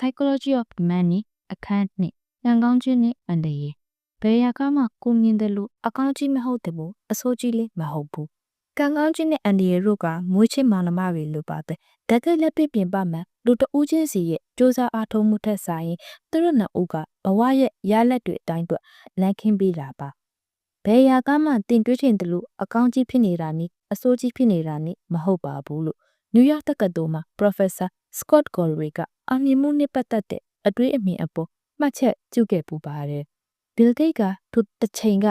Psychology of Money အခန်းနှစ်ကံကောင်းခြင်းနဲ့အန္တရာယ်ဘယ်ရာကမှကိုမြင်တယ်လို့အကောင်းကြီးမဟုတ်တယ်ဘူးအဆိုးကြီးလည်းမဟုတ်ဘူးကံကောင်းခြင်းနဲ့အန္တရာယ်တို့ကမွေးချင်းမောင်နှမတွေလိုပါပဲတကယ်လက်ပြပြင်ပမှာလူတဦးချင်းစီရဲ့စူးစမ်းအားထုတ်မှုထက်ဆိုင်ရင်သူတို့နှစ်ဦးကဘဝရဲ့ရလက်တွေအတိုင်းအတွက်လမ်းခင်းပေးတာပါဘယ်ရာကမှတင်တွေးချင်တယ်လို့အကောင်းကြီးဖြစ်နေတာနည်းအဆိုးကြီးဖြစ်နေတာနည်းမဟုတ်ပါဘူးလို့နယူးယောက်တက္ကသိုလ်မှာ Professor Scott Golway ကအောင်မြင်မှုနဲ့ပတ်သက်တဲ့အတွေ့အမြင်အပေါ်မှတ်ချက်ပြုခဲ့ပူပါတယ်။ Bill Gates ကသူတစ်ချိန်က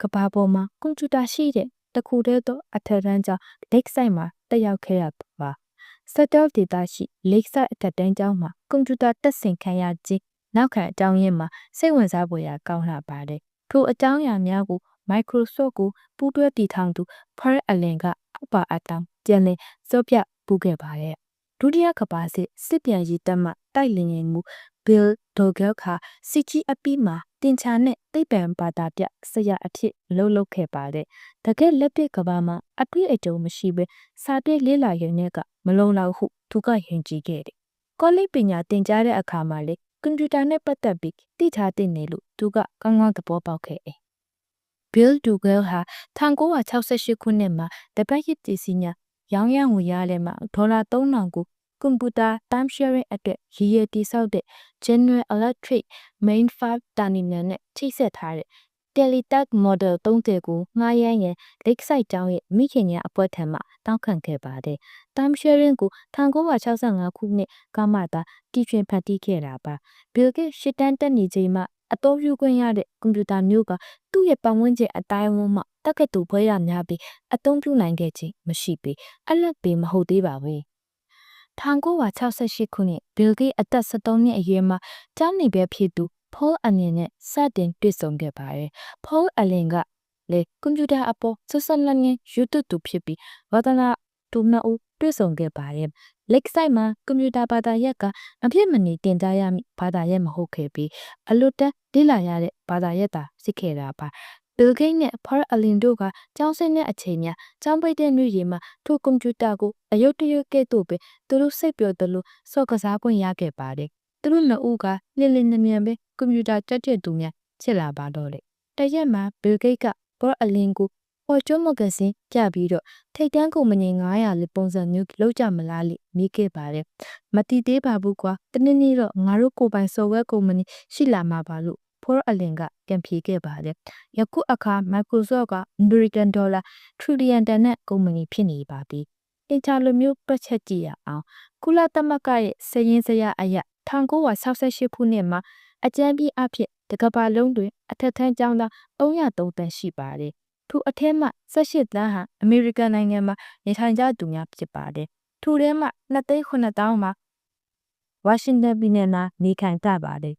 ကဘာပေါ်မှာကွန်ပျူတာရှိတဲ့တခုတည်းသောအထက်တန်းကျောင်း Lakeside မှာတက်ရောက်ခဲ့ရပါ။ Seattle ဒေသရှိ Lakeside အထက်တန်းကျောင်းမှာကွန်ပျူတာတက်ဆင်ခံရခြင်းနောက်ခံအကြောင်းရင်းမှာစိတ်ဝင်စားဖွယ်ရာကောင်းလာပါတယ်။ထိုအကြောင်းအရာများကို Microsoft ကိုပူးတွဲတည်ထောင်သူ Paul Allen ကအောက်ပါအတောင်ပြန်လည်စောပြပူးခဲ့ပါတယ်။ ဒုတိယကမ္ဘာစစ်စစ်ပြန်ရည်တက်မှတိုက်လင်ရင်မူ Bill Dogel ခါစစ်ကြီးအပီးမှာတင်ချာနဲ့သိပ္ပံဘာသာပြဆရာအဖြစ်လှုပ်လှုပ်ခဲ့ပါတယ်။တကယ်လက်ပစ်ကဘာမှာအတွေ့အကြုံမရှိဘဲစာတွေ့လေးလာရင်နဲ့ကမလုံလောက်ဟုသူကယဉ်ကြည်ခဲ့တယ်။ကောလိပ်ပညာသင်ကြားတဲ့အခါမှာလေကွန်ပျူတာနဲ့ပတ်သက်ပြီးသိထားသိနေလို့သူကကောင်းကောင်းသဘောပေါက်ခဲ့တယ်။ Bill Dugel ဟာ1968ခုနှစ်မှာတပတ် ရစ်တီစီညာရောင်းရငွေရတဲ့မှာဒေါ်လာ3000ကိုကွန်ပျူတာ time sharing အတွက်ရည်ရည်တည်ဆောက်တဲ့ General Electric Mainframe Terminal နဲ့ချိတ်ဆက်ထားတဲ့ Teletech Model 30ကိုငှားရမ်းရန် Lakeside ကျောင်းရဲ့မိခင်ညာအပွဲထံမှတောင်းခံခဲ့ပါတယ်။ time sharing ကို1965ခုနှစ်ကမှသာတည်ထွင်ဖန်တီးခဲ့တာပါ။ Bill Gates ရှစ်တန်းတက်နေချိန်မှာ အသုံးပြုခွင့်ရတဲ့ကွန်ပျူတာမျိုးကသူ့ရဲ့ပတ်ဝန်းကျင်အတိုင်းအဝန်းမှာတက္ကသိုလ်ဘွဲ့ရများပြီးအသုံးပြုနိုင်ခဲ့ခြင်းမရှိပေအလက်ပေမဟုတ်သေးပါဘူး1968ခုနှစ် Bill Gates အသက်73နှစ်အရွယ်မှာကျောင်းနေပဲဖြစ်သူ Paul Allen နဲ့စတင်တွေ့ဆုံခဲ့ပါတယ်။ Paul Allen ကလေကွန်ပျူတာအပေါ်ဆက်ဆက်လက်ငင်းယူတူတူဖြစ်ပြီးဝါသနာတူနှစ်ဦးတွေ့ဆုံခဲ့ပါတယ်။ Lakeside မှာကွန်ပျူတာဘာသာရပ်ကအပြည့်မနေတင်ကြားရမည့်ဘာသာရပ်မဟုတ်ခဲ့ပြီးအလွတ်တက်လေ့လာရတဲ့ဘာသာရပ်သာရှိခဲ့တာပါ။ Bill Gates နဲ့ Paul Allen တို့ကကျောင်းဆင်းတဲ့အချိန်များကျောင်းပိတ်တဲ့နေ့ရီမှာထိုကွန်ပျူတာကိုအယုတ်တရွတ်ကဲ့သို့ပဲသူတို့စိတ်ပျော်သလိုစော့ကစားခွင့်ရခဲ့ပါတယ်။သူတို့နှစ်ဦးကလင်းလင်းနမြန်ပဲကွန်ပျူတာတက်တဲ့သူများဖြစ်လာပါတော့လေ။တရက်မှာ Bill Gates က Paul Allen ကို ပေါ်ကျွန်းမဂဇင်းပြပြီးတော့ထိတ်တန်းကုမ္ပဏီ900လေးပုံစံမျိုးလောက်ကြမလားလိမိခဲ့ပါတယ်။မတိသေးပါဘူးကွာ။တနေ့နေ့တော့ငါတို့ကိုယ်ပိုင် software ကုမ္ပဏီရှိလာမှာပါလို့ Paul Allen ကပြန်ဖြေခဲ့ပါတယ်။ယခုအခါ Microsoft က American Dollar Trillion တန်တဲ့ကုမ္ပဏီဖြစ်နေပါပြီ။အင်ချာလိုမျိုးတွက်ချက်ကြည့်ရအောင်။ကုလသမဂ္ဂရဲ့စည်ရင်းစရာအရာ1968ခုနှစ်မှာအကြမ်းပြီးအဖြစ်တကဘာလုံးတွင်အထက်ထန်းကျောင်းသား303တန်းရှိပါတယ်။ ထိုအထက်မှ18တန်းဟာအမေရိကန်နိုင်ငံမှာနေထိုင်ကြသူများဖြစ်ပါတယ်။ထိုထဲမှာ2သိန်း9000မှာဝါရှင်တန်ပြည်နယ်မှာနေထိုင်ကြပါတယ်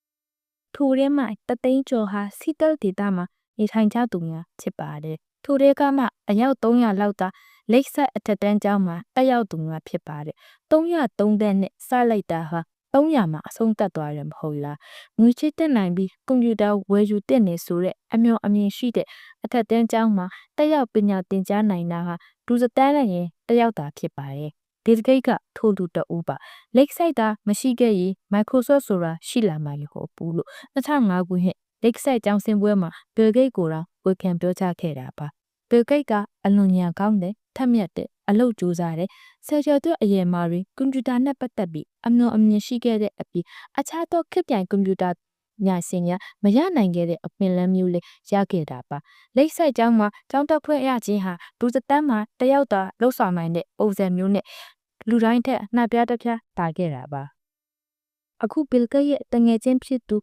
။ထိုထဲမှာတသိန်းကျော်ဟာစီတလ်ဒေသမှာနေထိုင်ကြသူများဖြစ်ပါတယ်။ထိုထဲကမှအယောက်300လောက်သာလိပ်ဆက်အထက်တန်းကျောင်းမှာတက်ရောက်သူများဖြစ်ပါတယ်။303တန်းနဲ့စလိုက်တာဟာ 300မှာအဆုံးသတ်သွားတယ်မဟုတ်လားငွေချစ်တက်နိုင်ပြီးကွန်ပျူတာဝယ်ယူတက်နေဆိုတဲ့အမျှော်အမြင်ရှိတဲ့အထက်တန်းကျောင်းမှာတက်ရောက်ပညာသင်ကြားနိုင်တာဟာဒူစတန်းလည်းရင်တက်ရောက်တာဖြစ်ပါတယ်ဒေသကိတ်ကထိုးသူတအူးပါလိတ်ဆိုင်တာမရှိခဲ့ရင် Microsoft ဆိုတာရှိလာမှာမဟုတ်ဘူးလို့2005ခုနှစ်လိတ်ဆိုင်ကျောင်းစင်ပွဲမှာ Bill Gates ကိုတော့ဝေခံပြောကြားခဲ့တာပါ Bill Gates ကအလွန်ညာကောင်းတယ်ထက်မြက်တဲ့ အလုပ်ကြိုးစားတယ်ဆယ်ကျော်တဲ့အရွယ်မှာတွင်ကွန်ပျူတာနဲ့ပတ်သက်ပြီးအမျှော်အမြင်ရှိခဲ့တဲ့အပြီးအခြားသောခေတ်ပြိုင်ကွန်ပျူတာညာစင်ညာမရနိုင်ခဲ့တဲ့အပင်လန်းမျိုးလေးရခဲ့တာပါလိပ်ဆိုင်ကျောင်းမှာကျောင်းတက်ခွင့်ရခြင်းဟာဒူစတန်းမှာတယောက်သာလှုပ်ဆောင်နိုင်တဲ့ပုံစံမျိုးနဲ့လူတိုင်းထက်နှပြတစ်ပြားတာခဲ့တာပါအခုဘီလ်ကရဲ့တငယ်ချင်းဖြစ်သူ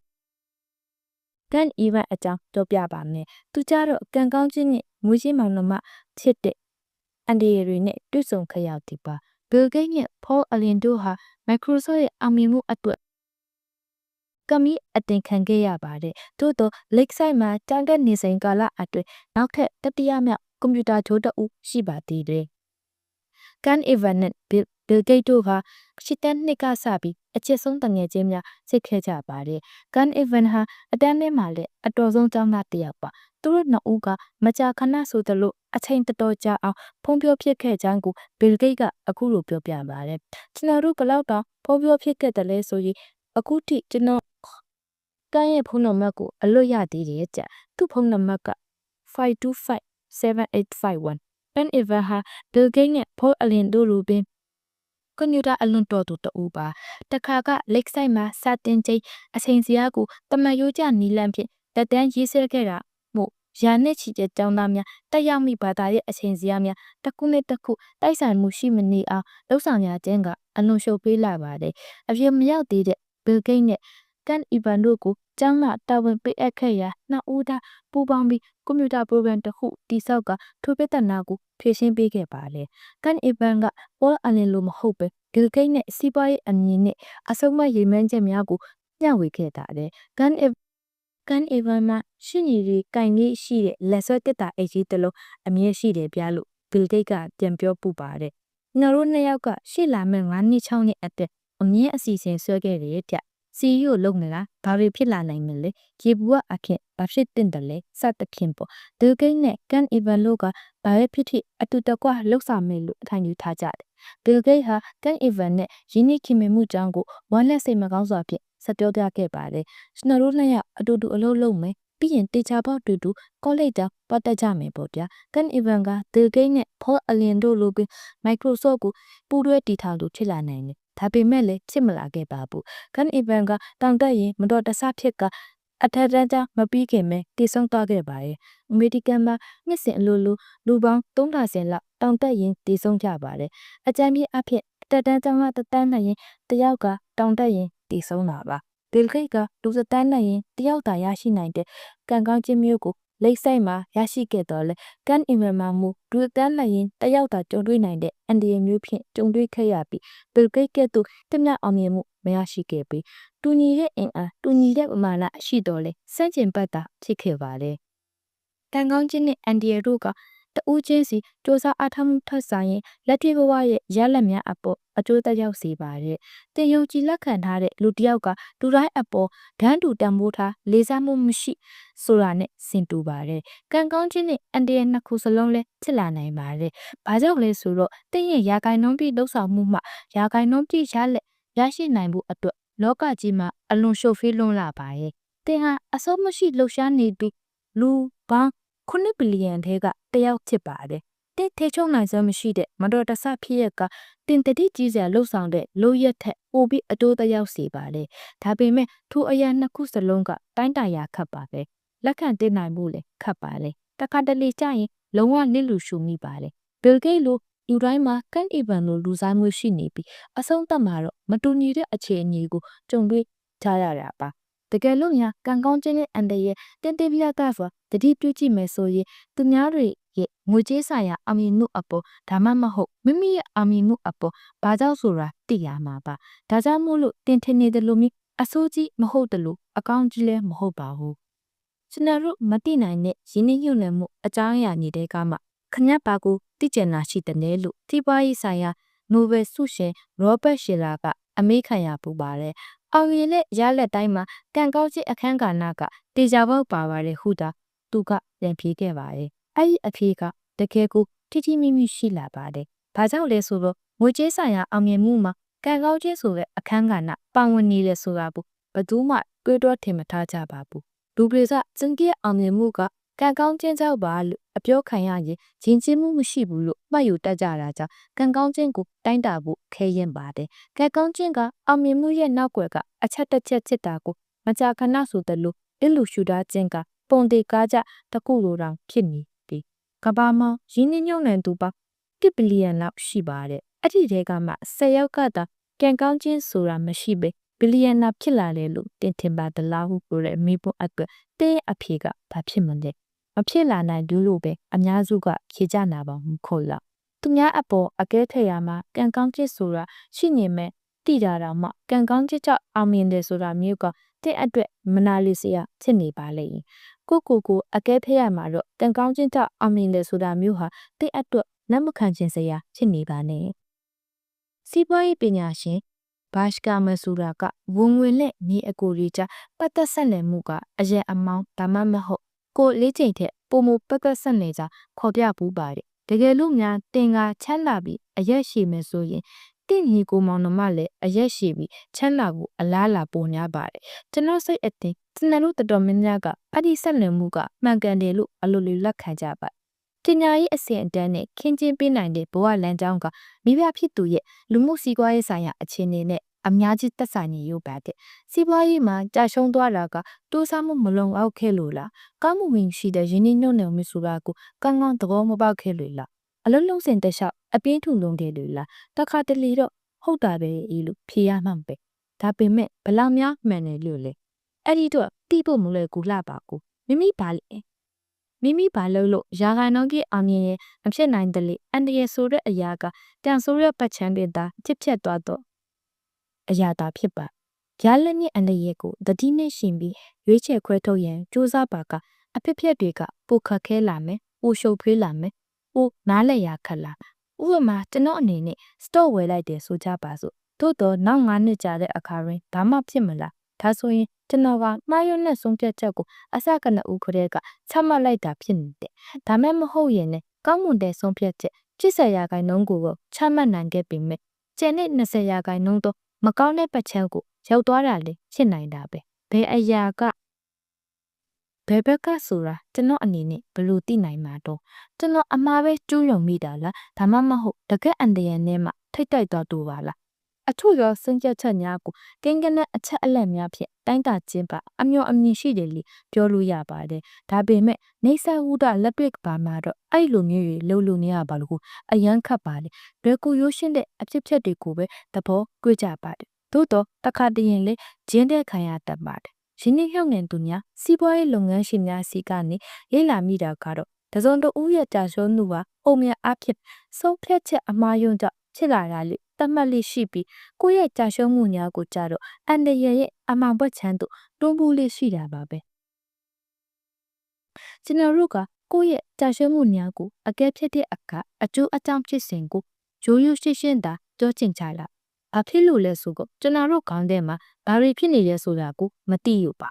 ကန်အီဗန်အကြောင်းပြောပြပါမယ်သူကြတော့ကံကောင်းခြင်းနဲ့မွေးချင်းမောင်နှမဖြစ်တဲ့ အန်ဒီရီတွေနဲ့တွေ့ဆုံခဲ့ရသည်ပါဘီလ်ဂိတ်နဲ့ဖောအလင်တို့ဟာ Microsoft ရဲ့အောင်မြင်မှုအတွက်ကမီအတင်ခံခဲ့ရပါတယ်။သို့သော Lakeside မှာတန်တက်နေစဉ်ကာလအတွင်းနောက်ထပ်တတိယမြောက်ကွန်ပျူတာဂျိုးတအုပ်ရှိပါသေးတယ်။ ကန်အီဗန်နဲ့ဘီဘီလ်ဂိတ်တို့ဟာရှစ်တန်းနှစ်ကစပြီးအချစ်ဆုံးတငယ်ချင်းများစိတ်ခဲကြပါတယ်ကန်အီဗန်ဟာအတန်းထဲမှာလည်းအတော်ဆုံးကျောင်းသားတစ်ယောက်ပါသူတို့နှစ်ဦးကမကြာခဏဆိုသလိုအချိန်တော်တော်ကြာအောင်ဖုံးပြောဖြစ်ခဲ့ကြောင်းကိုဘီလ်ဂိတ်ကအခုလိုပြောပြပါတယ်ကျွန်တော်တို့ဘလောက်တောင်ဖုံးပြောဖြစ်ခဲ့တယ်လဲဆိုရင်အခုထိကျွန်တော်ကန်းရဲ့ဖုန်းနံပါတ်ကိုအလွတ်ရသေးတယ်ကြသူ့ဖုန်းနံပါတ်က525 7851 Ben Ever ဟာ Bill Gates နဲ့ Paul Allen တို့လိုပင်ကွန်ပျူတာအလွန်တော်သူတူပါတခါကလက်ဆိုင်မှာစတင်ချိန်အချိန်စရာကိုတမန်ရိုးကျနီလန့်ဖြင့်တက်တန်းရေးဆွဲခဲ့တာမို့ရာနဲ့ချီတဲ့ကျောင်းသားများတက်ရောက်မိဘာသာရဲ့အချိန်စရာများတစ်ခုနဲ့တစ်ခုတိုက်ဆိုင်မှုရှိမနေအောင်လှုပ်ဆောင်ရခြင်းကအလွန်ရှုပ်ပေးလာပါတယ်အပြည့်မရောက်သေးတဲ့ Bill Gates နဲ့ ကန်အီဗန်တို့ကိုကျောင်းကတာဝန်ပေးအပ်ခဲ့ရာနှစ်ဦးသားပူးပေါင်းပြီးကွန်ပျူတာ program တစ်ခုတိစောက်ကထိုပြဿနာကိုဖြေရှင်းပေးခဲ့ပါတယ်။ကန်အီဗန်ကပေါ်အလင်လိုမဟုတ်ပဲဂီလ်ဂိတ်နဲ့စီးပွားရေးအမြင်နဲ့အဆုံးမရည်မှန်းချက်များကိုမျှဝေခဲ့တာတဲ့။ကန်အီကန်အီဗန်မှာရှင်းရည်ကင်ကြီးရှိတဲ့လက်ဆွဲတစ်တာအိတ်ကြီးတစ်လုံးအမြဲရှိတယ်ပြလို့ဂီလ်ဂိတ်ကပြန်ပြောပူပါတယ်။ငါတို့နှစ်ယောက်ကရှေ့လာမဲ့9နှစ်6နှစ်အတက်အမြဲအစီအစဉ်ဆွဲခဲ့တယ်တဲ့ စီရီကိုလုံနေတာဘာတွေဖြစ်လာနိုင်မလဲရေဘူးကအခက်ဘာဖြစ်တင်တယ်လဲစသဖြင့်ပေါ့ဒူကိန်းနဲ့ကန်အီဗန်လို့ကဘာပဲဖြစ်ဖြစ်အတူတကွလှုပ်ဆောင်မယ်လို့အထိုင်ယူထားကြတယ်ဘီလ်ဂိတ်ဟာကန်အီဗန်နဲ့ယင်းနှခင်မြမှုကြောင့်ကိုဝမ်းလက်စိတ်မကောင်းစွာဖြင့်ဆက်ပြောပြခဲ့ပါတယ်ကျွန်တော်တို့နှစ်ယောက်အတူတူအလုပ်လုပ်မယ်ပြီးရင်တေချာပေါက်တူတူကောလိပ်တောင်ပတ်တက်ကြမယ်ပေါ့ဗျာကန်အီဗန်ကဒီလ်ဂိတ်နဲ့ဖောအလင်တို့လိုပြီး Microsoft ကိုပူးတွဲတည်ထောင်လို့ဖြစ်လာနိုင်တယ် ဒါပေမဲ့လည်းဖြစ်မလာခဲ့ပါဘူး။ကန်အီဗန်ကတောင်တက်ရင်မတော်တဆဖြစ်ကအထက်တန်းကျမပြီးခင်ပဲတည်ဆုံသွားခဲ့ပါရဲ့။အမေရိကန်မှာနှစ်စဉ်အလိုလိုလူပေါင်း3000လောက်တောင်တက်ရင်တည်ဆုံကြပါတယ်။အကြမ်းပြအဖြစ်တက်တန်းကျမတတန်းနဲ့ရင်တယောက်ကတောင်တက်ရင်တည်ဆုံတာပါ။ဘီလ်ဂိတ်ကလူစတန်းနဲ့ရင်တယောက်သာရရှိနိုင်တဲ့ကံကောင်းခြင်းမျိုးကို လိတ်ဆိုင်မှာရရှိခဲ့တော်လဲကန်အင်မန်မှာမူဒူတန်းလည်းရင်တယောက်သာကြုံတွေ့နိုင်တဲ့အန်ဒီယမျိုးဖြင့်ကြုံတွေ့ခဲ့ရပြီးဘီလ်ဂိတ်ကဲ့သို့တမျှအောင်မြင်မှုမရရှိခဲ့ပြီးတူညီတဲ့အင်အားတူညီတဲ့ပမာဏရှိတော်လဲစန့်ကျင်ဘက်သာဖြစ်ခဲ့ပါလေတန်ကောင်းချင်းနဲ့အန်ဒီယတို့က တဦးချင်းစီစ조사အားထုတ်မှုထက်ဆိုင်ရင်လက်တွေ့ဘဝရဲ့ရလက်များအပေါ်အကျိုးသက်ရောက်စေပါတယ်။တင်ယုံကြည်လက်ခံထားတဲ့လူတစ်ယောက်ကလူတိုင်းအပေါ်ဒန်းတူတန်ဖိုးထားလေးစားမှုမရှိဆိုတာနဲ့ဆင်တူပါတယ်။ကံကောင်းခြင်းနဲ့အန်တရနှစ်ခုစလုံးလည်းဖြစ်လာနိုင်ပါတယ်။ဘာကြောင့်လဲဆိုတော့တင်ရဲ့ရာဂိုင်နှုံးပြလှုပ်ဆောင်မှုမှရာဂိုင်နှုံးပြရလက်ရရှိနိုင်မှုအတွက်လောကကြီးမှာအလွန်ရှုပ်ဖေးလွန်းလာပါရဲ့။တင်ဟာအစိုးမရှိလှုပ်ရှားနေပြီးလူပေါင်း 9ဘီလီယံထဲကတယောက်ဖြစ်ပါတယ်။တစ်ထေချုံနိုင်စွမ်းမရှိတဲ့မတော်တဆဖြစ်ရကတင်တတိကြီးစရာလှုပ်ဆောင်တဲ့လိုရက်ထက်ပိုပြီးအတိုးတယောက်စီပါလေ။ဒါပေမဲ့ထိုအရာနှစ်ခုစလုံးကတိုင်းတာရာခတ်ပါပဲ။လက်ခံတင်နိုင်မှုလည်းခတ်ပါလေ။တခါတလေကြာရင်လုံးဝနစ်လူရှုမိပါလေ။ဘီလ်ဂိတ်လိုလူတိုင်းမှာကန်အီဗန်လိုလူစားမှုရှိနေပြီးအဆုံးသတ်မှာတော့မတူညီတဲ့အခြေအနေကိုကြုံတွေ့ကြရတာပါ။ တကယ်လို့များကံကောင်းခြင်းနဲ့အန်တရဲ့တင်းတင်းပြတ်သားစွာတတိပြုကြည့်မယ်ဆိုရင်သူများတွေရဲ့ငွေကြေးဆိုင်ရာအမီနုအပေါ်ဒါမှမဟုတ်မိမိရဲ့အမီနုအပေါ်ဘာကြောင့်ဆိုတာသိရမှာပါဒါကြောင့်မို့လို့တင်ထင်နေတယ်လို့မျိုးအစိုးကြီးမဟုတ်တယ်လို့အကောင့်ကြီးလည်းမဟုတ်ပါဘူးကျွန်တော်တို့မသိနိုင်တဲ့ရင်းနှီးမြှုပ်နှံမှုအကြောင်းအရာညီတဲ့ကမှခညက်ပါကိုသိကျင်တာရှိတယ်လို့သိပွားရေးဆိုင်ရာနိုဘယ်ဆုရှင်ရောဘတ်ရှီလာကအမေးခံရပူပါတယ် အောင်ရင်နဲ့ရလက်တိုင်းမှာကံကောင်းခြင်းအခန်းကဏ္ဍကတေချာပေါက်ပါပါတယ်ဟုသာသူကပြန်ပြေးခဲ့ပါတယ်အဲ့ဒီအဖြေကတကယ်ကိုထိထိမိမိရှိလာပါတယ်ဘာကြောင့်လဲဆိုတော့ငွေကြေးဆိုင်ရာအောင်မြင်မှုမှာကံကောင်းခြင်းဆိုတဲ့အခန်းကဏ္ဍပါဝင်နေတယ်ဆိုတာဘူးဘယ်သူမှတွေးတောထင်မထားကြပါဘူးလူတွေကစင်ကြီးအောင်မြင်မှုကကံကောင်းခြင်းကြောင့်ပါလို့ အပြောခံရရင်ဂျင်းချင်းမှုမရှိဘူးလို့မှတ်ယူတတ်ကြတာကြောင့်ကံကောင်းခြင်းကိုတိုင်းတာဖို့ခဲရင်ပါတယ်။ကံကောင်းခြင်းကအောင်မြင်မှုရဲ့နောက်ွယ်ကအချက်တစ်ချက်ဖြစ်တာကိုမကြာခဏဆိုသလိုအလူရှူတာခြင်းကပုံတေကားကြတခုလိုတောင်ဖြစ်နေပြီ။ကဘာမောင်ရင်းနှီးညွန့်နှံသူပါ1ဘီလီယံလောက်ရှိပါတယ်။အဲ့ဒီတဲကမှ10ယောက်ကသာကံကောင်းခြင်းဆိုတာမရှိပဲဘီလီယံနာဖြစ်လာတယ်လို့တင်ထင်ပါသလားဟုပြောတဲ့မိဖို့အတွက်တင်းအဖြေကဘာဖြစ်မလဲ။ မဖြစ်လာနိုင်ဘူးလို့ပဲအများစုကဖြေကြနာပါမခုတ်လောက်သူများအပေါ်အကဲထက်ရမှာကံကောင်းခြင်းဆိုတာရှိနေမဲ့တိတာတော့မှကံကောင်းခြင်းကြောင့်အောင်မြင်တယ်ဆိုတာမျိုးကတဲ့အတွက်မနာလေးစရာဖြစ်နေပါလေကိုကိုကိုအကဲဖက်ရမှာတော့ကံကောင်းခြင်းကြောင့်အောင်မြင်တယ်ဆိုတာမျိုးဟာတဲ့အတွက်လက်မခံခြင်းစရာဖြစ်နေပါနဲ့စီးပွားရေးပညာရှင်ဘတ်ကာမဆူရာကဝင်ဝင်နဲ့နေအကိုတွေကြားပတ်သက်ဆက်နွယ်မှုကအရင်အမောင်းဒါမှမဟုတ် ကိုလေးချိန်ထက်ပုံမပတ်သက်ဆက်နေကြခေါ်ပြပူးပါတယ်တကယ်လို့များတင်ကချမ်းလာပြီးအရက်ရှိမယ်ဆိုရင်တင့်ညီကိုမောင်နှမလည်းအရက်ရှိပြီးချမ်းလာကိုအလားလာပုံများပါတယ်ကျွန်တော်စိတ်အသိကျွန်တော်တို့တော်တော်များများကအဲ့ဒီဆက်လင်မှုကမှန်ကန်တယ်လို့အလိုလိုလက်ခံကြပါပညာရေးအစဉ်အတန်းနဲ့ခင်းကျင်းပေးနိုင်တဲ့ဘဝလမ်းကြောင်းကမိဘဖြစ်သူရဲ့လူမှုစီးပွားရေးဆိုင်ရာအခြေအနေနဲ့ အများကြီးသက်ဆိုင်နေရုပ်ပါတဲ့စီးပွားရေးမှာကြာရှုံးသွားတာကတိုးစားမှုမလုံလောက်ခဲ့လို့လားကောင်းမှုဝင်ရှိတဲ့ရင်းနှီးညွှန်နယ်မှုဆိုတာကိုကောင်းကောင်းသဘောမပေါက်ခဲ့လို့လားအလုံးလုံးစင်တက်လျှောက်အပြင်းထန်လုံးတယ်လို့လားတခါတလေတော့ဟုတ်တာပဲအေးလို့ဖြေရမှမပဲဒါပေမဲ့ဘလောက်များမှန်တယ်လို့လဲအဲ့ဒီတော့တိဖို့မလွယ်ကူလှပါကူမိမိပါလေမိမိဘာလို့လို့ရာဂိုင်နှုန်းကြီးအောင်မြင်ရင်မဖြစ်နိုင်တယ်လေအန်တရဆိုတဲ့အရာကတန်ဆိုးရပတ်ချမ်းတွေသာဖြစ်ဖြစ်သွားတော့ အရာသာဖြစ်ပါရလက်နဲ့အန္တရာယ်ကိုတတိနဲ့ရှင်ပြီးရွေးချယ်ခွဲထုတ်ရန်စူးစမ်းပါကအဖြစ်ဖြစ်တွေကပိုခက်ခဲလာမယ်ပိုရှုပ်ထွေးလာမယ်ပိုနားလည်ရခက်လာဥပမာကျွန်တော်အနေနဲ့ store ဝယ်လိုက်တယ်ဆိုကြပါစို့သို့တော့နောက်9နှစ်ကြာတဲ့အခါတွင်ဘာမှဖြစ်မလားဒါဆိုရင်ကျွန်တော်ကမှားရွံ့တဲ့ဆုံးဖြတ်ချက်ကိုအစကနဦးခရဲကချမှတ်လိုက်တာဖြစ်နေတယ်။ဒါမဲ့မဟုတ်ရင်လည်းကောင်းမွန်တဲ့ဆုံးဖြတ်ချက်80ရာခိုင်နှုန်းကိုချမှတ်နိုင်ခဲ့ပေမဲ့ကျန်တဲ့20ရာခိုင်နှုန်းတော့ မကောင်းတဲ့ပတ်ချက်ကိုရောက်သွားတာလေဖြစ်နိုင်တာပဲ။ဘယ်အရာကဘယ်ဘက်ကဆိုတာကျွန်တော်အနေနဲ့ဘယ်လိုသိနိုင်မှာတော့ကျွန်တော်အမှားပဲကျူးလွန်မိတာလားဒါမှမဟုတ်တကက်အန်တရနဲ့မှထိတ်တိုက်သွားတူပါလား အထုရောစင်ကြက်ချက်များကိုကင်းကနက်အချက်အလက်များဖြင့်တိုင်းတာခြင်းပါအမျော်အမြင်ရှိတယ်လို့ပြောလို့ရပါတယ်။ဒါပေမဲ့နေဆာဝုဒလက်တွေ့ပါမှာတော့အဲ့လိုမျိုးတွေလှုပ်လို့နေရပါလို့အရန်ခတ်ပါလေ။ဘယ်ကူရိုးရှင်းတဲ့အဖြစ်ဖြစ်တွေကိုပဲသဘောကွေ့ကြပါတယ်။သို့တော့တခါတရင်လေဂျင်းတဲ့ခံရတတ်ပါတယ်။ရင်းနှီးမြှုပ်နှံသူများစီးပွားရေးလုပ်ငန်းရှင်များစီကနေရိတ်လာမိတာကတော့တစုံတဦးရဲ့ကြာရှုံးမှုပါအုံမြအဖြစ်ဆုံးဖြတ်ချက်အမှားယွင်းကြောင့်ဖြစ်လာတာလေ တတ်မှတ်လေးရှိပြီးကိုယ့်ရဲ့ကြာရှုံးမှုများကိုကြတော့အန်တရရဲ့အမှန်ပွက်ချမ်းသို့တွန်းပိုးလေးရှိတာပါပဲကျွန်တော်တို့ကကိုယ့်ရဲ့ကြာရှုံးမှုများကိုအကဲဖြစ်တဲ့အခါအကျိုးအကြောင်းဖြစ်စဉ်ကိုရိုးရိုးရှင်းရှင်းသာပြောချင်ကြလားဘာဖြစ်လို့လဲဆိုတော့ကျွန်တော်တို့ခေါင်းထဲမှာဘာတွေဖြစ်နေလဲဆိုတာကိုမသိရပါ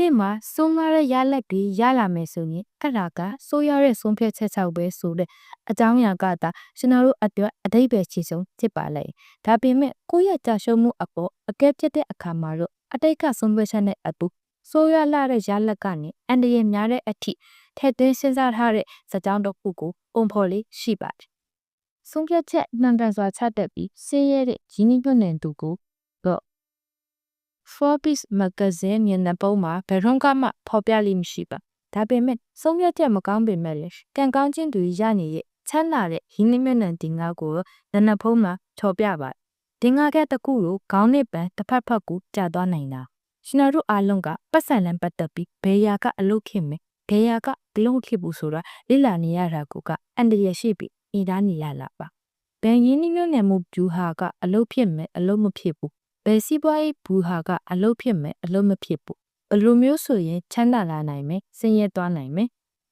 တဲ့မှာဆုံးမတဲ့ရလက်တွေရလာမယ်ဆိုရင်အဲ့ဒါကဆိုးရတဲ့ဆုံးဖြတ်ချက်ချောက်ပဲဆိုတဲ့အကြောင်းအရာကသာကျွန်တော်တို့အတွက်အတိတ်ပဲချီဆုံးဖြစ်ပါလေ။ဒါပေမဲ့ကိုယ့်ရဲ့ကြာရှုံးမှုအပေါ်အကဲပြတ်တဲ့အခါမှာတော့အတိတ်ကဆုံးဖြတ်ချက်နဲ့အတူဆိုးရလာတဲ့ရလက်ကနေအန္တရာယ်များတဲ့အထိထက်သွင်းစဉ်းစားထားတဲ့စကြောင်းတစ်ခုကိုပုံဖော်လေးရှိပါတယ်။ဆုံးဖြတ်ချက်မှန်ကန်စွာချတက်ပြီးဆင်းရဲတဲ့ရင်းနှီးမြှုပ်နှံသူကိုတော့ Forbes Magazine မျက်နှာပုံမှာဘယ်တော့မှဖော်ပြလိမ့်မရှိပါဒါပေမဲ့ဆုံးဖြတ်ချက်မကောင်းပေမဲ့လည်းကံကောင်းခြင်းသူရနေရဲ့ချမ်းသာတဲ့ရင်းနှီးမြှုပ်နှံတင်ကားကိုနနဖုံးမှာထော်ပြပါတင်ကားကတကူကိုခေါင်းနဲ့ပန်တစ်ဖက်ဖက်ကိုကြာသွားနိုင်တာရှင်နာတို့အားလုံးကပတ်စံလန်ပတ်သက်ပြီးဘယ်ရာကအလုတ်ခင်မယ်ဘယ်ရာကဘလုံးဖြစ်ဘူးဆိုတာလိလာနေရတာကအန်တရရှိပြီးဤသားနေရလာပါဘယ်ရင်းနှီးမြှုပ်နှံမှုဗျူဟာကအလုတ်ဖြစ်မယ်အလုတ်မဖြစ်ဘူး ဘယ်စီးပွားရေးဘူဟာကအလုတ်ဖြစ်မယ်အလုတ်မဖြစ်ဘူးဘလိုမျိုးဆိုရင်ချမ်းသာလာနိုင်မယ်ဆင်းရဲသွားနိုင်မယ်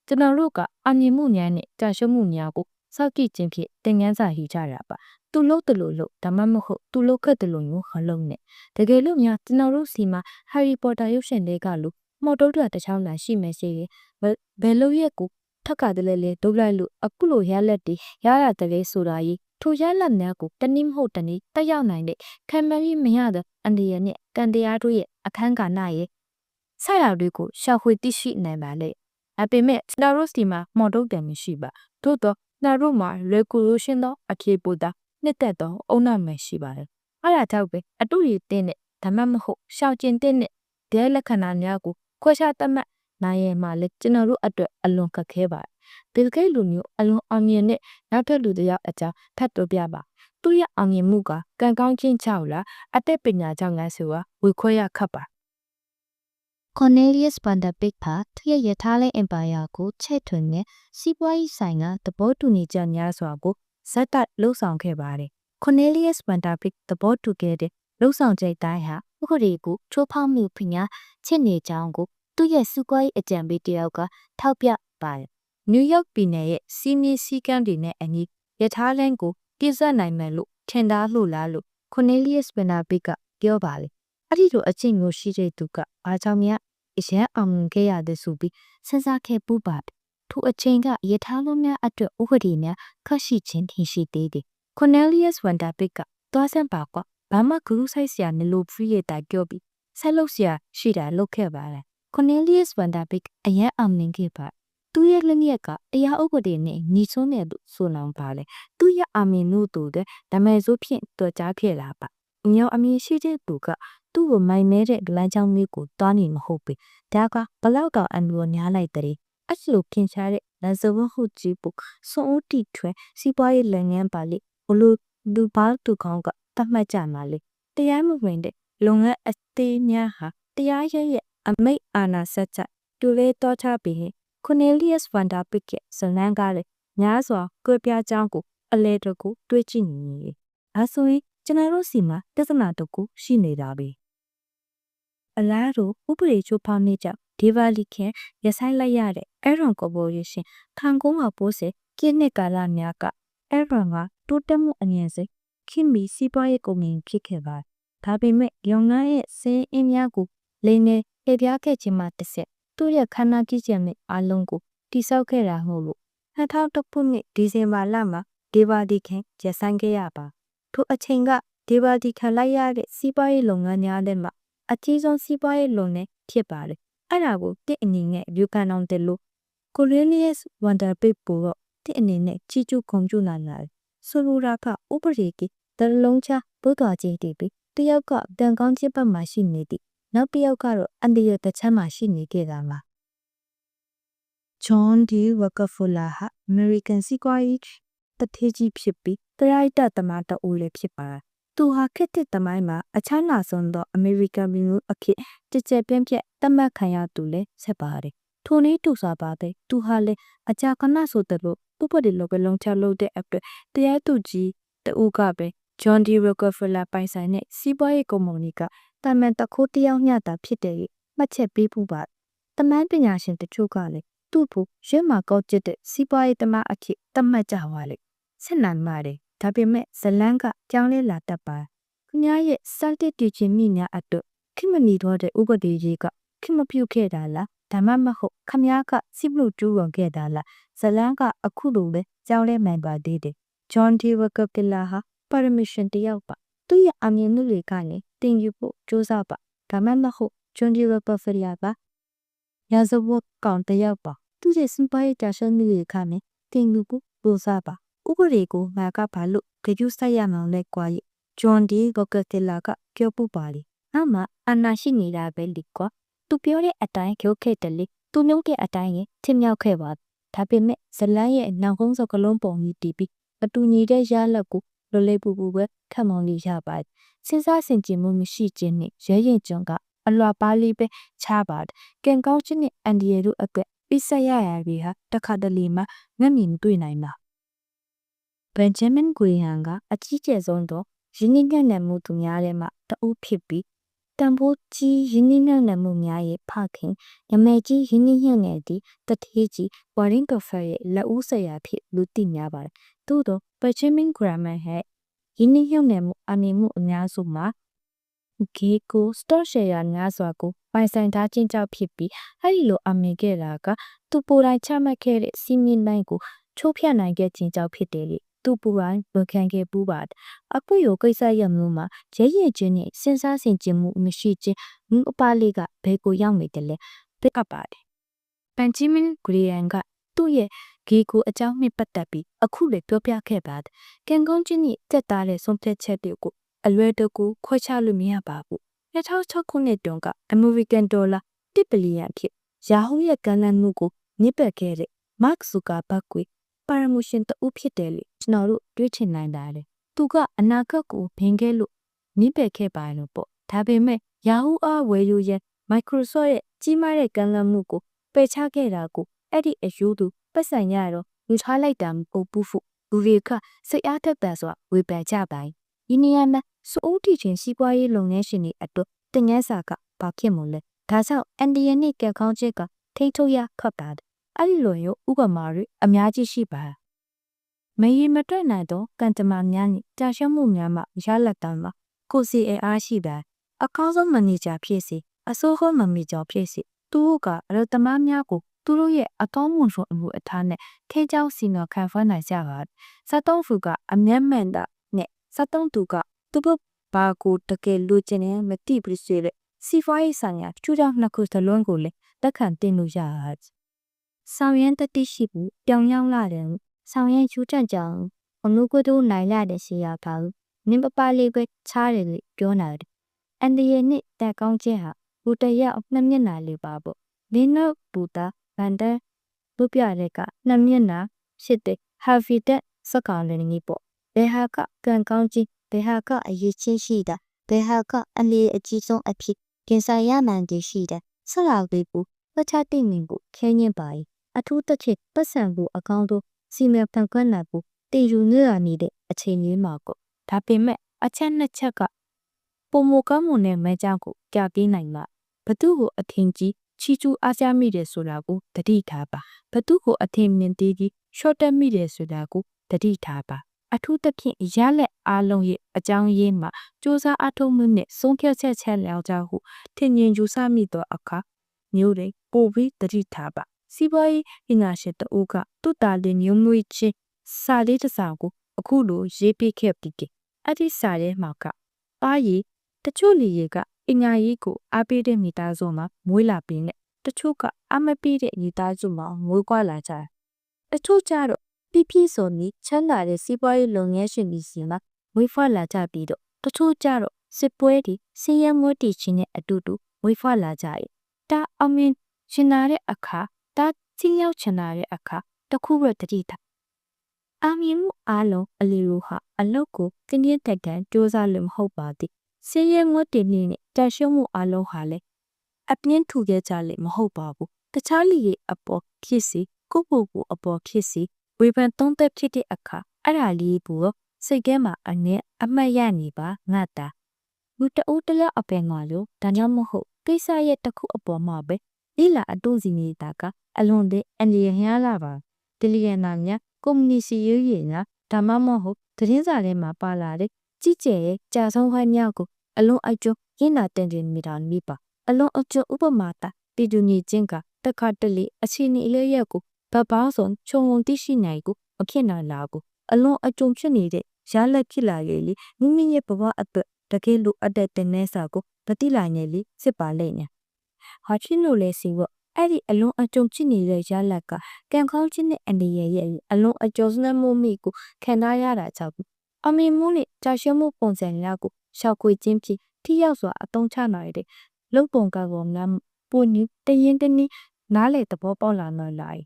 ကျွန်တော်တို့ကအမြင်မှုများနဲ့ကြာရှုံးမှုများကိုစောက်ကြည့်ခြင်းဖြင့်သင်ခန်းစာယူကြတာပါသူလို့တလို့လို့ဒါမှမဟုတ်သူလို့ခက်တလို့မျိုးခလုံးနဲ့တကယ်လို့များကျွန်တော်တို့စီမှာ Harry Potter ရုပ်ရှင်တွေကလို့မော်တော်တတစ်ချောင်းလာရှိမယ်ရှိရင်ဘယ်လိုရက်ကိုထက်ကတလဲလဲဒုတ်လိုက်လို့အခုလိုရလက်တွေရရတလဲဆိုတာကြီး ထိုရလက်များကိုတနည်းမဟုတ်တနည်းတက်ရောက်နိုင်တဲ့ခံမပြီးမရတဲ့အန္တရာယ်နဲ့ကံတရားတို့ရဲ့အခန်းကဏ္ဍရဲ့ဆက်ရာတွေကိုရှာဖွေသိရှိနိုင်ပါလေအပေမဲ့စတာရိုစတီမှာမော်ဒုတ်တယ်မရှိပါသို့တော့နာတို့မှာရေကူလိုရှင်းသောအဖြေပိုတာနှစ်သက်သောအုံနာမယ်ရှိပါတယ်အဲ့ဒါကြောင့်ပဲအတူရည်တင်းတဲ့ဓမ္မမဟုတ်ရှောက်ကျင်တဲ့ဒဲလက္ခဏာများကိုခွဲခြားသတ်မှတ်နိုင်ရင်မှလည်းကျွန်တော်တို့အတွက်အလွန်ခက်ခဲပါတယ် ဘီလ်ဂိတ်လူမျိုးအလွန်အောင်မြင်တဲ့နောက်ထပ်လူတစ်ယောက်အကြောင်းဖတ်တော့ပြပါသူရဲ့အောင်မြင်မှုကကံကောင်းခြင်းကြောင့်လားအသက်ပညာကြောင့်လားဆိုတာဝေခွဲရခတ်ပါ Cornelius van der Beek ဟာသူရဲ့ယထာလဲအင်ပါယာကိုချဲ့ထွင်တဲ့စီးပွားရေးဆိုင်ကသဘောတူညီချက်များစွာကိုဇက်တက်လှုပ်ဆောင်ခဲ့ပါတယ်။ Cornelius van der Beek သဘောတူခဲ့တဲ့လှုပ်ဆောင်ချက်တိုင်းဟာဥပဒေကိုချိုးဖောက်မှုဖျားချစ်နေကြောင်းကိုသူ့ရဲ့စုကွာရေးအကြံပေးတယောက်ကထောက်ပြပါတယ် နယူးယောက်ပြည်နယ်ရဲ့စီးမင်းစည်းကမ်းတွေနဲ့အညီယထာလန်းကိုပြည့်စက်နိုင်မယ်လို့ထင်တာလို့လားလို့ Cornelius Benabik ကပြောပါလေ။အဲ့ဒီလိုအချင်းမျိုးရှိတဲ့သူကအားကြောင့်များအရန်အောင်မြင်ခဲ့ရတယ်ဆိုပြီးစဉ်းစားခဲ့ပူပါတယ်။ထိုအချိန်ကယထာလုံးများအတွက်ဥပဒေများခတ်ရှိခြင်းထင်ရှိသေးတယ်။ Cornelius Vanderbilt ကသွားစမ်းပါကွာဘာမှဂရုစိုက်စရာမလိုဘူးရဲ့တိုင်ပြောပြီးဆက်လုပ်စရာရှိတာလုပ်ခဲ့ပါတယ်။ Cornelius Vanderbilt အရန်အောင်မြင်ခဲ့ပါ သူရဲ့လက်မြက်ကတရားဥပဒေနဲ့ညီဆွန်းတဲ့သူဆိုလောင်ပါလေသူရဲ့အာမင်လို့တူတဲ့ဓမ္မဆိုးဖြင့်တွေ့ကြခဲ့လာပါ။ညောင်အမြင်ရှိတဲ့သူကသူ့ကိုမိုင်မဲတဲ့လမ်းကြောင်းမျိုးကိုတွားနေမဟုတ်ပေ။ဒါကဘလောက်ကောင်အန်လိုညားလိုက်တဲ့အစလိုပြင်ချတဲ့လမ်းစဝဟုတ်ကြီးပုစွန်ဦးတီထွဲစီးပွားရေးလက်ငန်းပါလေဘလို့လူပါတူခေါင်းကတတ်မှတ်ကြမှာလေတရားမဝင်တဲ့လုပ်ငန်းအသေးများဟာတရားရရဲ့အမိတ်အာဏာဆက်ချက်တူလေးတော့ချပြီး Cornelius Vanderbilt ရဲ့ဇလန်းကားလေညားစွာကွဲပြားကြောင်းကိုအလဲတကူတွေးကြည့်နေလေအဲဆိုရင်ကျွန်တော်တို့စီမှာတသနာတကူရှိနေတာပဲအလားတူဥပဒေချိုးဖောက်နေကြောင့်ဒီဗာလီခင်ရဆိုင်လိုက်ရတဲ့အဲရွန်ကော်ပိုရေးရှင်းခံကုန်းမှာပိုးစေကျင်းနှစ်ကာလများကအဲရွန်ကတိုးတက်မှုအငြင်းစိခင်မီစီးပွားရေးကုမ္ပဏီဖြစ်ခဲ့ပါဒါပေမဲ့ရောင်ငန်းရဲ့စင်းအင်းများကိုလိန်နေပြပြခဲ့ခြင်းမှတစ်ဆက် သူ့ရဲ့ခန္ဓာကြီးကျယ်မှုအလုံးကိုတိဆောက်ခဲ့တာဟုတ်လို့2000ခုနှစ်ဒီဇင်ဘာလမှာဒေဘာဒီခင်ကျဆိုင်ခဲ့ရပါထိုအချိန်ကဒေဘာဒီခံလိုက်ရတဲ့စီးပွားရေးလုပ်ငန်းများထဲမှာအကြီးဆုံးစီးပွားရေးလုပ်ငန်းဖြစ်ပါတယ်အဲ့ဒါကိုတစ်အနေနဲ့ယူကန်အောင်တယ်လို့ Cornelius Vanderbilt ပိုတော့တစ်အနေနဲ့ကြီးကျူးခုံကျူးလာတယ်ဆိုလိုတာကဥပဒေကတလုံးချဘုဒ္ဓကြီးတည်ပြီးတယောက်ကတန်ကောင်းခြင်းဘက်မှာရှိနေသည် နောက်တစ်ယောက်ကတော့အန်ဒီရတစ်ချမ်းမှာရှိနေခဲ့တာမှာဂျွန်ဒီဝကဖူလာဟာအမေရိကန်စီးပွားရေးတထေးကြီးဖြစ်ပြီးတရိုက်တသမားတအိုးလည်းဖြစ်ပါသူဟာခက်တဲ့သမိုင်းမှာအချမ်းနာဆုံးသောအမေရိကန်မျိုးအဖြစ်ကြကြပြန့်ပြန့်တတ်မှတ်ခံရသူလည်းဆက်ပါတယ်ထိုနည်းတူစွာပါတဲ့သူဟာလည်းအကြာခဏဆိုတဲ့လို့ဥပဒေလိုပဲလုံးချလို့တဲ့အတွက်တရားသူကြီးတူကပဲဂျွန်ဒီရိုကဖလာပိုင်ဆိုင်တဲ့စီးပွားရေးကုမ္ပဏီက တာမန်တခိုးတယောက်မျှတာဖြစ်တယ်မှတ်ချက်ပေးဖို့ပါတမန်ပညာရှင်တချို့ကလည်းသူ့ဖို့ရွေးမှာကောက်ကျစ်တဲ့စီးပွားရေးတမအဖြစ်တတ်မှတ်ကြပါလေဆက်နိုင်ပါတယ်ဒါပေမဲ့ဇလန်းကကြောင်းလဲလာတတ်ပါခင်ဗျားရဲ့စက်တစ်တည်ခြင်းမိများအတွက်ခင်မနီတော့တဲ့ဥပဒေကြီးကခင်မပြုတ်ခဲ့တာလားဒါမှမဟုတ်ခမ ्या ကစိတ်လို့ကျူးဝင်ခဲ့တာလားဇလန်းကအခုလိုပဲကြောင်းလဲမှန်ပါသေးတယ်ဂျွန်ဒီဝကပလာဟာပါရမရှင်တယောက်ပါ သူ့ရဲ့အမြင်မှုတွေကနေသင်ယူဖို့ကြိုးစားပါဒါမှမဟုတ်ကျွန်းဒီရပဖရီယာပါရာဇဝတ်ကောင်တယောက်ပါသူ့ရဲ့စံပါရဲ့ကြာရှင်းမှုတွေကနေသင်ယူဖို့ကြိုးစားပါဥပဒေကိုမာကပါလို့ဂရုစိုက်ရမှောင်လဲကွာရဲ့ဂျွန်ဒီဂေါကတေလာကပြောပူပါလေအမအနာရှိနေတာပဲလေကွာသူပြောတဲ့အတိုင်းကြိုးခဲ့တယ်လေသူမျိုးကအတိုင်းရင်ထင်မြောက်ခဲ့ပါဒါပေမဲ့ဇလန်းရဲ့နောင်ကုန်းစကလုံးပုံကြီးတီးပြီးအတူညီတဲ့ရလက်ကို လွလေးပူပူပဲခတ်မောင်လေးရပါတယ်စဉ်းစားဆင်ခြင်မှုမရှိခြင်းနဲ့ရဲရင်ကျွန်းကအလွာပါလေးပဲချပါတယ်ကင်ကောင်းခြင်းနဲ့အန်ဒီရတို့အတွက်ပြဆက်ရရတွေဟာတခါတလေမှငတ်မြင်တွေ့နိုင်တာဘန်ဂျမင်ဂွေဟန်ကအကြီးကျယ်ဆုံးသောရင်းနှီးမြှုပ်နှံမှုသူများထဲမှတအုပ်ဖြစ်ပြီးတန်ဖိုးကြီးရင်းနှီးမြှုပ်နှံမှုများရဲ့ဖခင်ရမဲကြီးရင်းနှီးမြှုပ်နှံသည့်တထေးကြီးဝါရင်ကဖဲရဲ့လက်ဦးဆရာဖြစ်လူသိများပါတယ် သို့သောပချင်မင်ဂရမန်ဟဲ့ရင်းနှီးမြှုပ်နှံမှုအနေမှုအများစုမှာဂေကိုစတော့ရှယ်ယာများစွာကိုပိုင်ဆိုင်ထားခြင်းကြောင့်ဖြစ်ပြီးအဲဒီလိုအမြင်ခဲ့တာကသူပိုတိုင်ချမှတ်ခဲ့တဲ့စီမင်းတိုင်းကိုချိုးဖျက်နိုင်ခဲ့ခြင်းကြောင့်ဖြစ်တယ်လေသူပူတိုင်းဝန်ခံခဲ့ပူပါအခုရောကိစ္စရမျိုးမှာရဲရဲချင်းနဲ့စဉ်းစားဆင်ခြင်မှုမရှိခြင်းငုအပလေးကဘယ်ကိုရောက်နေတယ်လဲပစ်ကပ်ပါတယ်ပန်ချီမင်ဂရီယန်က သူ့ရဲ့ဂီကိုအကြောင်းနဲ့ပတ်သက်ပြီးအခုလေပြောပြခဲ့ပါတယ်ကင်ကုန်းချင်းရဲ့တက်သားတဲ့ဆုံးဖြတ်ချက်တွေကိုအလွယ်တကူခွဲခြားလို့မရပါဘူး2006ခုနှစ်တုန်းကအမေရိကန်ဒေါ်လာ1ဘီလီယံဖြစ်ယာဟူးရဲ့ကမ်းလှမ်းမှုကိုညှစ်ပတ်ခဲ့တဲ့မတ်ဇူကာဘတ်ကွေပါရမူရှင်တဦးဖြစ်တယ်လေကျွန်တော်တို့တွေးချင်နိုင်တာလေသူကအနာဂတ်ကိုဘင်ခဲ့လို့ညှစ်ပတ်ခဲ့ပါလို့ပေါ့ဒါပေမဲ့ယာဟူးအားဝယ်ယူရဲ Microsoft ရဲ့ကြီးမားတဲ့ကမ်းလှမ်းမှုကိုပယ်ချခဲ့တာကို အဲ့ဒီအယူသူပတ်စံရတော့ယူထားလိုက်တာမဟုတ်ဘူးဖို့လူတွေကစိတ်အားထက်သန်စွာဝေဖန်ကြပိုင်းဒီနေရာမှာစိုးဦးတီချင်းစီးပွားရေးလုပ်ငန်းရှင်တွေအတွက်တင်ငန်းစာကဘာဖြစ်မို့လဲဒါကြောင့်အန်ဒီယန်နဲ့ကက်ကောင်းချက်ကထိထုတ်ရခတ်တာအဲ့ဒီလိုမျိုးဥပမာတွေအများကြီးရှိပါမရေမတွက်နိုင်သောကံတမများနှင့်ကြာရှုံးမှုများမှရလက်တမ်းမှာကိုစီအအားရှိပါအကောင်းဆုံးမန်နေဂျာဖြစ်စီအဆိုးဆုံးမန်နေဂျာဖြစ်စီသူတို့ကအရသမားများကို သူတို့ရဲ့အကောင်းမွန်ဆုံးအမှုအထားနဲ့ထဲကြောင်းစီနော်ခံဖမ်းနိုင်ကြပါတယ်။စက်တုံးဖူကအမျက်မှန်တာနဲ့စက်တုံးသူကသူတို့ဘာကိုတကယ်လိုချင်နေမသိဘူးဆိုတဲ့စီဖွားရေးဆိုင်ရာချူတောင်နှစ်ခုသလုံးကိုလည်းတက်ခံတင်လို့ရပါတယ်။ဆောင်ရန်တတိရှိဘူးပြောင်ရောက်လာတယ်ဆောင်ရန်ချူတက်ကြောင်အမှုကတို့နိုင်လာတဲ့စီရပါဘူးနင်းပပလေးပဲချားတယ်လို့ပြောနာတယ်။အန်ဒီရဲ့နှစ်တက်ကောင်းခြင်းဟာဘူတရက်နှစ်မျက်နှာလေးပါပေါ့လင်းနောက်ဘူတာ ဗန်ဒန်ဘုပြတဲ့ကနှစ်မျက်နှာဖြစ်တဲ့ဟာဗီတက်စကောင်လည်းနေပေါ့ဘယ်ဟာကကံကောင်းခြင်းဘယ်ဟာကအရေးချင်းရှိတာဘယ်ဟာကအလေးအကြီးဆုံးအဖြစ်ပြင်ဆိုင်ရမှန်တည်ရှိတယ်ဆက်လာပေးဖို့ပတ်ချတိမြင်ဖို့ခဲညင်ပါ යි အထူးတစ်ချက်ပတ်စံဖို့အကောင်းဆုံးစီမံဖန်ခွက်နိုင်ဖို့တည်ယူနေရနေတဲ့အချိန်လေးမှာကိုဒါပေမဲ့အချက်နှစ်ချက်ကပုံမကမှုနဲ့မဲကြောက်ကိုကြာပြေးနိုင်မှာဘသူ့ကိုအထင်ကြီး ချီကျူးအားကြမိတယ်ဆိုတာကိုတတိထားပါဘသူ့ကိုအထင်မြင်သေးကြီးရှော့တက်မိတယ်ဆိုတာကိုတတိထားပါအထူးသဖြင့်ရလက်အားလုံးရဲ့အကြောင်းရင်းမှာစူးစမ်းအထောက်မှုနဲ့ဆုံးဖြတ်ချက်ချက်လျောက်ကြဟုထင်မြင်ယူဆမိသောအခါမျိုးတွေပို့ပြီးတတိထားပါစီးပွားရေးပညာရှင်တဦးကသူ့တာလင်မျိုးမွေးချင်းစာလေးတစ်စာကိုအခုလိုရေးပြခဲ့ပြီးကအဲ့ဒီစာထဲမှာကပါရီတချို့လူတွေက ပညာရေးကိုအားပေးတဲ့မိသားစုမှာမွေးလာပြီးနဲ့တချို့ကအမပေးတဲ့မိသားစုမှာမွေးကွာလာကြတယ်တချို့ကြတော့ပြပြစုံပြီးချမ်းသာတဲ့စီးပွားရေးလုပ်ငန်းရှင်တွေစီမှာမွေးဖွားလာကြပြီးတော့တချို့ကြတော့စစ်ပွဲတွေစီးရဲမွေးတည်ခြင်းနဲ့အတူတူမွေးဖွားလာကြတယ်ဒါအောင်မြင်ရှင်နာတဲ့အခါဒါချင်းရောက်ချင်တာတဲ့အခါတခုရတတိတာအမီမှုအားလုံးအလီရိုဟာအလုတ်ကိုတင်းတင်းတက်တက်စူးစမ်းလို့မဟုတ်ပါသည် စင်းရဲငွတ်တင်နေနဲ့တန်ရှုံမှုအားလုံးဟာလည်းအပြင်းထူခဲ့ကြလေမဟုတ်ပါဘူးတခြားလူရဲ့အပေါ်ဖြစ်စီကိုယ့်ကိုယ်ကိုအပေါ်ဖြစ်စီဝေဖန်သုံးသက်ဖြစ်တဲ့အခါအဲ့ဒါလေးကိုစိတ်ထဲမှာအငဲ့အမှတ်ရနေပါငါတာလူတအိုးတလက်အပင်ငါလို့ဒါကြောင့်မဟုတ်ကိစ္စရဲ့တစ်ခုအပေါ်မှာပဲလိလာအတူစီနေတာကအလွန်တဲ့အန်ဒီရဟရလာပါတလီယနာမြကွန်မြူနီစီရေးရညာဒါမှမဟုတ်သတင်းစာထဲမှာပါလာတဲ့ကြီးကျယ်ရဲ့ကြာဆုံးဟိုင်းမြောက်ကို အလွန်အကျုံရင်းနာတင်တင်မိတာမိပါအလွန်အကျုံဥပမာတာတီတူညီချင်းကတခါတလေအခြေအနေအလေးရက်ကိုဗတ်ပေါင်းစုံခြုံငုံသိရှိနိုင်ကိုမဖြစ်နိုင်လာကိုအလွန်အကျုံဖြစ်နေတဲ့ရလက်ဖြစ်လာရဲ့လေမိမိရဲ့ဘဝအတွက်တကယ်လိုအပ်တဲ့တင်နေစာကိုမတိလာနေလေစစ်ပါလိမ့်ညာဟာချင်းလို့လဲစီဝအဲ့ဒီအလွန်အကျုံဖြစ်နေတဲ့ရလက်ကကံကောင်းခြင်းနဲ့အနေရရဲ့အလွန်အကျုံစနမှုမိကိုခံထားရတာကြောင့်အမီမှုနဲ့ကြာရှုံးမှုပုံစံများကို ရှောက်ကွေခြင်းဖြင့်ထိရောက်စွာအသုံးချနိုင်တဲ့လုံပုံကကောငမ်းပူနီတရင်တနည်းနားလေသဘောပေါက်လာနိုင်လိုက်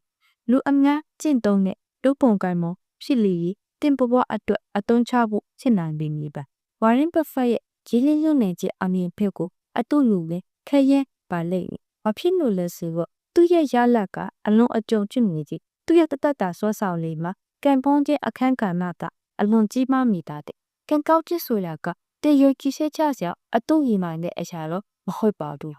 လူအများကျင့်သုံးတဲ့လုံပုံကံမောဖြစ်လီတင်ပဘအတွက်အသုံးချဖို့ဖြစ်နိုင်ပြီမြေပါဝါရင်ဘတ်ဖက်ရဲ့ဂျီလင်းညွန့်နေခြင်းအမြင်ဖြစ်ကိုအတုလူပဲခရဲပါလိမ့်မဖြစ်လို့လဲဆိုတော့သူ့ရဲ့ရလတ်ကအလွန်အကျုံချွနေကြီးသူ့ရဲ့တသက်တာဆွဲဆောင်လေးမှာကံပွန်ခြင်းအခန်းကဏ္ဍကအလွန်ကြီးမားမိတာတဲ့ကံကောက်ခြင်းဆိုတာက တရွေကိစေချစရာအတုရီမိုင်းတဲ့အရာတော့မဟုတ်ပါဘူး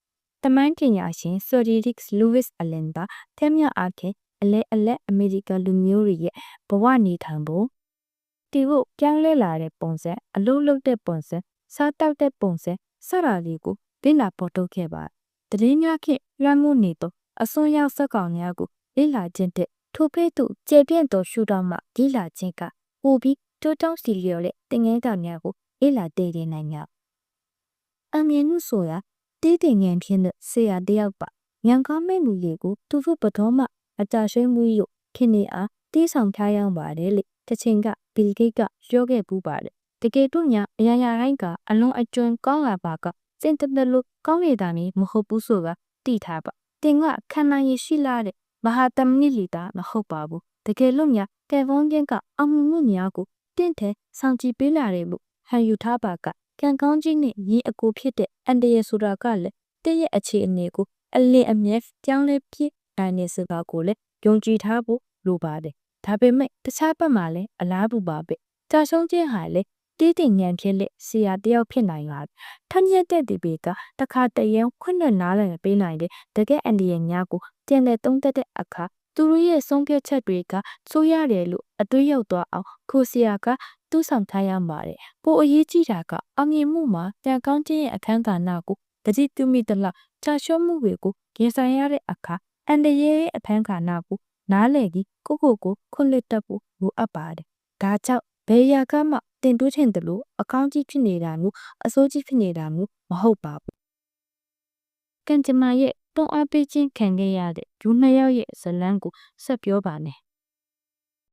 ။တမန်ပညာရှင်ဆိုဒီရစ်လူးဝစ်အလန်ပါတဲမြအားဖြင့်အလဲအလက်အမေရိကန်လူမျိုးတွေရဲ့ဘဝနေထိုင်ဖို့တီဖို့ပြောင်းလဲလာတဲ့ပုံစံအလုံးလုံးတဲ့ပုံစံစားတောက်တဲ့ပုံစံစတာလေးကိုလေ့လာပေါ်ထုတ်ခဲ့ပါတည်င်းများဖြင့်လွှမ်းမိုးနေသောအစွန်းရောက်စက်ကောင်များကိုလေ့လာခြင်းတဲ့ထိုဖဲ့သို့ကျေပြန့်သောရှုထောင့်မှလေ့လာခြင်းကပိုပြီးတိုးတောင်းစီလျော်တဲ့တင်ငန်းကောင်များကို လေ့လာတည်တည်နိုင်ကြအမြင်မှုဆိုတာတေးတင်ငန်းဖြစ်တဲ့ဆရာတယောက်ပါညံကားမဲ့မှုတွေကိုသူတို့ပတော်မှအကြရွှေမှုရုခင်နေအားတီးဆောင်ထားရအောင်ပါတယ်လေတချိန်ကဘီလ်ဂိတ်ကပြောခဲ့ပူးပါတယ်တကယ်တော့ညာအရာရာတိုင်းကအလွန်အကျွမ်းကောင်းလာပါကစင်တတလို့ကောင်းနေတာမျိုးမဟုတ်ဘူးဆိုတာသိထားပါတင်ကခန္ဓာရည်ရှိလာတဲ့မဟာတမနိလီတာမဟုတ်ပါဘူးတကယ်လို့ညာကဲဝန်းချင်းကအောင်မြင်မှုများကိုတင့်တယ်ဆောင်ကြည့်ပေးလာတယ်လို့ ဟန်ယူထားပါကကံကောင်းခြင်းနဲ့ညီအကိုဖြစ်တဲ့အန်တရဆိုတာကလည်းတည့်ရဲ့အခြေအနေကိုအလင်းအမြဲကြောင်းလဲပြည့်နိုင်နေစကားကိုလည်းယုံကြည်ထားဖို့လိုပါတယ်ဒါပေမဲ့တခြားဘက်မှာလည်းအလားတူပါပဲကြာရှုံးခြင်းဟာလည်းတေးတင်ဉဏ်ဖြစ်လက်ဆရာတယောက်ဖြစ်နိုင်ပါတယ်။ထညက်တဲ့ဒီပေကတခါတရံခွင့်နဲ့နားလည်ပေးနိုင်တဲ့တကယ်အန်ဒီရဲ့ညာကိုတင်တဲ့သုံးသက်တဲ့အခါ သူတို့ရဲ့ဆုံးဖြတ်ချက်တွေကဆိုးရတယ်လို့အတွေးရောက်သွားအောင်ခိုဆရာကတူးဆောင်ထားရပါတယ်။ပိုအရေးကြီးတာကအောင်မြင်မှုမှာတန်ကောင်းခြင်းရဲ့အခန်းကဏ္ဍကိုတတိတူမိတလောက်ကြာရှုံးမှုတွေကိုရင်ဆိုင်ရတဲ့အခါအန်ဒီရဲ့အခန်းကဏ္ဍကိုနားလည်ပြီးကိုကိုကိုခွင့်လွှတ်တတ်ဖို့လိုအပ်ပါတယ်။ဒါကြောင့်ဘယ်ရာကမှတင်တွင်းထင်တယ်လို့အကောင့်ကြီးဖြစ်နေတာမျိုးအစိုးကြီးဖြစ်နေတာမျိုးမဟုတ်ပါဘူး။ကန်ကျမရဲ့ တွန်းအားပေးခြင်းခံခဲ့ရတဲ့ဂျူးနှစ်ယောက်ရဲ့ဇလန်းကိုဆက်ပြောပါနဲ့